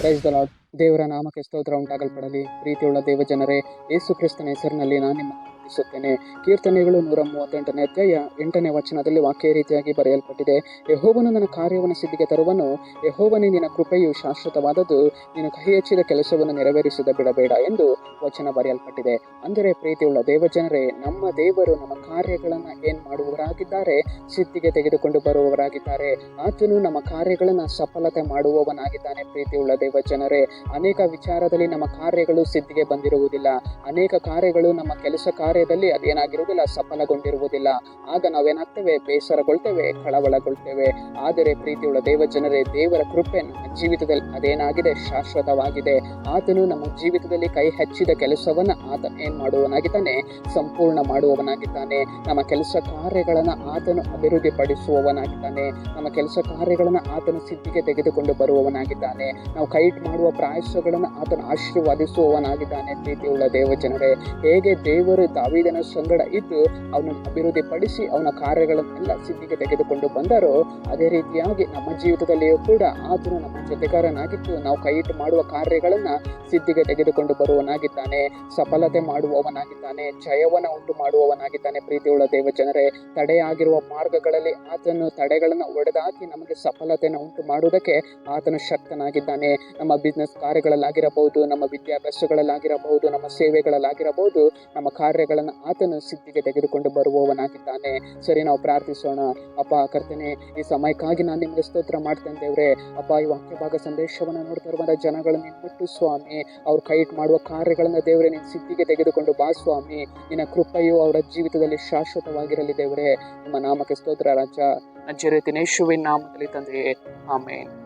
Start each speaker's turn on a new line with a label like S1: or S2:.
S1: Praise the lord ದೇವರ ನಾಮಕ್ಕೆ ಸ್ತೋತ್ರ ಉಂಟಾಗಲ್ಪಡಲಿ. ಪ್ರೀತಿಯುಳ್ಳ ದೇವ ಜನರೇ ಯೇಸು ಕ್ರಿಸ್ತನ ಹೆಸರಿನಲ್ಲಿ ನಾನು ನಿಮ್ಮನ್ನು ವಂದಿಸುತ್ತೇನೆ ಕೀರ್ತನೆಗಳು ನೂರ ಮೂವತ್ತೆಂಟನೇ ಅಧ್ಯಾಯ ಎಂಟನೇ ವಚನದಲ್ಲಿ ವಾಕ್ಯ ರೀತಿಯಾಗಿ ಬರೆಯಲ್ಪಟ್ಟಿದೆ. ಯಹೋವನು ನನ್ನ ಕಾರ್ಯವನ್ನು ಸಿದ್ಧಿಗೆ ತರುವನು. ಯಹೋವನೇ, ನಿನ್ನ ಕೃಪೆಯು ಶಾಶ್ವತವಾದದ್ದು. ನೀನು ಕೈ ಹೆಚ್ಚಿದ ಕೆಲಸವನ್ನು ನೆರವೇರಿಸದ ಬಿಡಬೇಡ ಎಂದು ವಚನ ಬರೆಯಲ್ಪಟ್ಟಿದೆ. ಅಂದರೆ ಪ್ರೀತಿಯುಳ್ಳ ದೇವಜನರೇ, ನಮ್ಮ ದೇವರು ನಮ್ಮ ಕಾರ್ಯಗಳನ್ನು ಏನ್ ಮಾಡುವವರಾಗಿದ್ದಾರೆ? ಸಿದ್ಧಿಗೆ ತೆಗೆದುಕೊಂಡು ಬರುವವರಾಗಿದ್ದಾರೆ. ಆತನು ನಮ್ಮ ಕಾರ್ಯಗಳನ್ನು ಸಫಲತೆ ಮಾಡುವವನಾಗಿದ್ದಾನೆ ಪ್ರೀತಿಯುಳ್ಳ ದೇವಜನರೇ. ಅನೇಕ ವಿಚಾರದಲ್ಲಿ ನಮ್ಮ ಕಾರ್ಯಗಳು ಸಿದ್ಧಿಗೆ ಬಂದಿರುವುದಿಲ್ಲ. ಅನೇಕ ಕಾರ್ಯಗಳು ನಮ್ಮ ಕೆಲಸ ಕಾರ್ಯದಲ್ಲಿ ಅದೇನಾಗಿರುವುದಿಲ್ಲ, ಸಫಲಗೊಂಡಿರುವುದಿಲ್ಲ. ಆಗ ನಾವೇನಾಗ್ತೇವೆ? ಬೇಸರಗೊಳ್ತೇವೆ, ಕಳವಳಗೊಳ್ತೇವೆ. ಆದರೆ ಪ್ರೀತಿಯುಳ್ಳ ದೇವಜನರೇ, ದೇವರ ಕೃಪೆ ನಮ್ಮ ಜೀವಿತದಲ್ಲಿ ಅದೇನಾಗಿದೆ? ಶಾಶ್ವತವಾಗಿದೆ. ಆತನು ನಮ್ಮ ಜೀವಿತದಲ್ಲಿ ಕೈ ಹಚ್ಚಿದ ಕೆಲಸವನ್ನ ಆತ ಏನ್ ಮಾಡುವವನಾಗಿದ್ದಾನೆ ಸಂಪೂರ್ಣ ಮಾಡುವವನಾಗಿದ್ದಾನೆ. ನಮ್ಮ ಕೆಲಸ ಕಾರ್ಯಗಳನ್ನ ಆತನು ಅಭಿವೃದ್ಧಿ ಪಡಿಸುವವನಾಗಿದ್ದಾನೆ ನಮ್ಮ ಕೆಲಸ ಕಾರ್ಯಗಳನ್ನ ಆತನು ಸಿದ್ಧಿಗೆ ತೆಗೆದುಕೊಂಡು ಬರುವವನಾಗಿದ್ದಾನೆ. ನಾವು ಕೈಟ್ ಮಾಡುವ ಪ್ರಾಯಸಗಳನ್ನ ಆತನು ಆಶೀರ್ವಾದಿಸುವವನಾಗಿದ್ದಾನೆ ಪ್ರೀತಿಯುಳ್ಳ ದೇವಜನರೇ. ಹೇಗೆ ದೇವರು ದಾವಿದನ ಸಂಗಡ ಇದ್ದು ಅವನನ್ನು ಅಭಿವೃದ್ಧಿಪಡಿಸಿ ಅವನ ಕಾರ್ಯಗಳನ್ನೆಲ್ಲ ಸಿದ್ಧಿಗೆ ತೆಗೆದುಕೊಂಡು ಬಂದರೋ ಅದೇ ರೀತಿಯಾಗಿ ನಮ್ಮ ಜೀವಿತದಲ್ಲಿಯೂ ಕೂಡ ಆತನು ನಮ್ಮ ಜೊತೆಗಾರನಾಗಿದ್ದು ನಾವು ಕೈಯಿಟ್ಟು ಮಾಡುವ ಕಾರ್ಯಗಳನ್ನ ಸಿದ್ಧಿಗೆ ತೆಗೆದುಕೊಂಡು ಬರುವವನಾಗಿದ್ದಾನೆ, ಸಫಲತೆ ಮಾಡುವವನಾಗಿದ್ದಾನೆ, ಜಯವನ್ನು ಉಂಟು ಮಾಡುವವನಾಗಿದ್ದಾನೆ. ಪ್ರೀತಿಯುಳ್ಳ ದೇವ ಜನರೇ ತಡೆಯಾಗಿರುವ ಮಾರ್ಗಗಳಲ್ಲಿ ಆತನು ತಡೆಗಳನ್ನು ಒಡೆದಾಕಿ ನಮಗೆ ಸಫಲತೆಯನ್ನು ಉಂಟು ಮಾಡುವುದಕ್ಕೆ ಆತನು ಶಕ್ತನಾಗಿದ್ದಾನೆ. ನಮ್ಮ ಬಿಸ್ನೆಸ್ ಕಾರ್ಯಗಳಲ್ಲಾಗಿರಬಹುದು, ನಮ್ಮ ವಿದ್ಯಾಭ್ಯಾಸಗಳಲ್ಲಾಗಿರಬಹುದು, ನಮ್ಮ ಸೇವೆಗಳಲ್ಲಾಗಿರಬಹುದು, ನಮ್ಮ ಕಾರ್ಯಗಳನ್ನು ಆತನ ಸಿದ್ಧಿಗೆ ತೆಗೆದುಕೊಂಡು ಬರುವವನಾಗಿದ್ದಾನೆ. ಸರಿ, ನಾವು ಪ್ರಾರ್ಥಿಸೋಣ. ಅಪ್ಪ, ಕರ್ತನೆ, ಈ ಸಮಯಕ್ಕಾಗಿ ನಾನು ನಿಮಗೆ ಸ್ತೋತ್ರ ಮಾಡ್ತೇನೆ ದೇವ್ರೆ. ಅಪ್ಪ, ಈ ವಾಕ್ಯ ಭಾಗ ಸಂದೇಶವನ್ನು ನೋಡ್ತಾ ಇರುವಂಥ ಜನಗಳನ್ನು ನೀನು ಬಿಟ್ಟು ಸ್ವಾಮಿ. ಅವ್ರು ಕೈ ಮಾಡುವ ಕಾರ್ಯಗಳನ್ನು ದೇವರೇ ನಿನ್ನ ಸಿದ್ಧಿಗೆ ತೆಗೆದುಕೊಂಡು ಬಾ ಸ್ವಾಮಿ. ನಿನ್ನ ಕೃಪೆಯು ಅವರ ಜೀವಿತದಲ್ಲಿ ಶಾಶ್ವತವಾಗಿರಲಿ ದೇವರೇ. ನಿಮ್ಮ ನಾಮಕ್ಕೆ ಸ್ತೋತ್ರ, ರಾಜ. ನಜ್ಜರಿತಿನೇಶುವಿನ ನಾಮದಲ್ಲಿ ತಂದೆಯೇ. ಆಮೇಲೆ